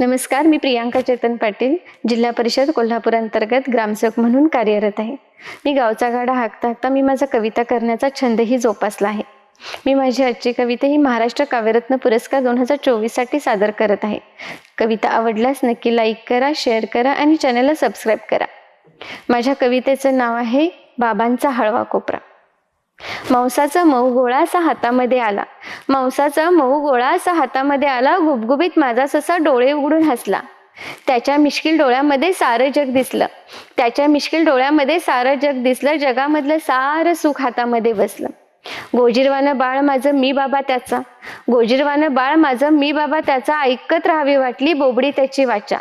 नमस्कार मी प्रियांका चेतन पाटील जिल्हा परिषद कोल्हापूर अंतर्गत ग्रामसेवक म्हणून कार्यरत आहे. मी गावचा गाडा हाकता हाकता मी माझा कविता करण्याचा छंदही जोपासला आहे. मी माझी आजची कविता ही महाराष्ट्र काव्यरत्न पुरस्कार दोन हजार चोवीससाठी सादर करत आहे. कविता आवडल्यास नक्की लाईक करा शेअर करा आणि चॅनलला सबस्क्राईब करा. माझ्या कवितेचं नाव आहे बाबांचा हळवा कोपरा. मांसाचा मऊ गोळा असा हातामध्ये आला. मांसाचा मऊ गोळा असा हातामध्ये आला गुबगुबीत माझा ससा डोळे उघडून हसला. त्याच्या मिश्किल डोळ्यामध्ये सारं जग दिसलं. त्याच्या मिश्किल डोळ्यामध्ये सारं जग दिसलं जगामधलं सारं सुख हातामध्ये बसलं. गोजीरवानं बाळ माझं मी बाबा त्याचा. गोजीरवानं बाळ माझं मी बाबा त्याचा ऐकत राहावी वाटली बोबडी त्याची वाचा.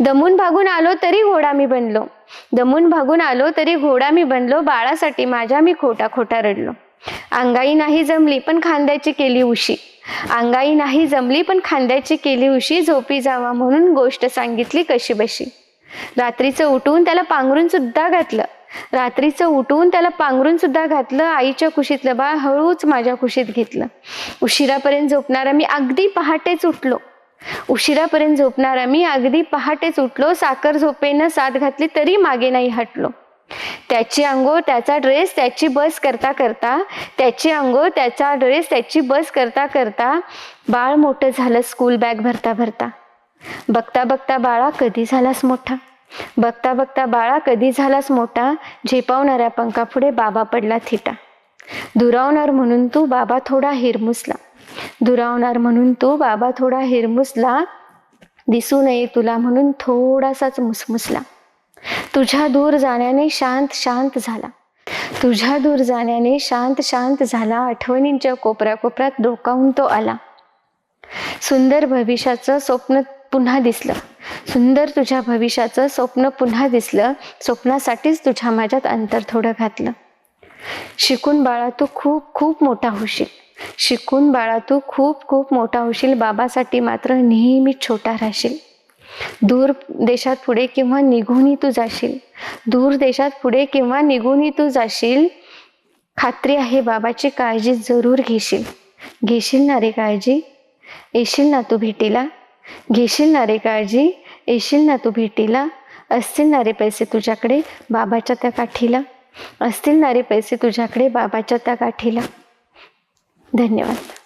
दमून भागून आलो तरी घोडा मी बनलो. दमून भागून आलो तरी घोडा मी बनलो बाळासाठी माझ्या मी खोटा खोटा रडलो. अंगाई नाही जमली पण खांद्याची केली उशी. अंगाई नाही जमली पण खांद्याची केली उशी झोपी जावा म्हणून गोष्ट सांगितली कशी बशी. रात्रीचं उठून त्याला पांघरून सुद्धा घातलं. रात्रीचं उठून त्याला पांघरून सुद्धा घातलं आईच्या कुशीतलं बाळ हळूच माझ्या कुशीत घेतलं. उशिरापर्यंत झोपणारा मी अगदी पहाटेच उठलो. उशिरापर्यंत झोपणारा. मी अगदी पहाटेच उठलो. साखर झोपेनं साथ घातली तरी मागे नाही हटलो. त्याची अंगो त्याचा ड्रेस त्याची बस करता करता त्याची अंगो त्याचा ड्रेस त्याची बस करता करता बाळ मोठं झालं स्कूल बॅग भरता भरता. बघता बघता बाळा कधी झालास मोठा? बघता बघता बाळा कधी झालास मोठा? झेपावणाऱ्या पंखापुढे बाबा पडला थिटा. दुरावणार म्हणून तू बाबा थोडा हिरमुसला. दुरावणार म्हणून तू बाबा थोडा हिरमुसला दिसू नये तुला म्हणून थोडासाच मुसमुसला. तुझ्या दूर जाण्याने शांत शांत झाला. तुझ्या दूर जाण्याने शांत शांत झाला. आठवणींच्या कोपऱ्या कोपऱ्यात डोकावून तो आला. सुंदर भविष्याचं स्वप्न पुन्हा दिसलं. सुंदर तुझ्या भविष्याचं स्वप्न पुन्हा दिसलं. स्वप्नासाठीच तुझ्या माझ्यात अंतर थोडं घातलं. शिकून बाळा तू खूप खूप मोठा होशील. शिकून बाळा तू खूप खूप मोठा होशील. बाबासाठी मात्र नेहमी छोटा राहशील. दूर देशात पुढे किंवा निघूनही तू जाशील. दूर देशात पुढे किंवा निघूनही तू जाशील खात्री आहे बाबाची काळजी जरूर घेशील. घेशील ना रे काळजी? येशील ना तू भेटीला? घेशील ना रे काळजी? येशील ना तू भेटीला? असतील ना रे पैसे तुझ्याकडे बाबाच्या त्या काठीला? असतील ना रे पैसे तुझ्याकडे बाबाच्या त्या काठीला? धन्यवाद.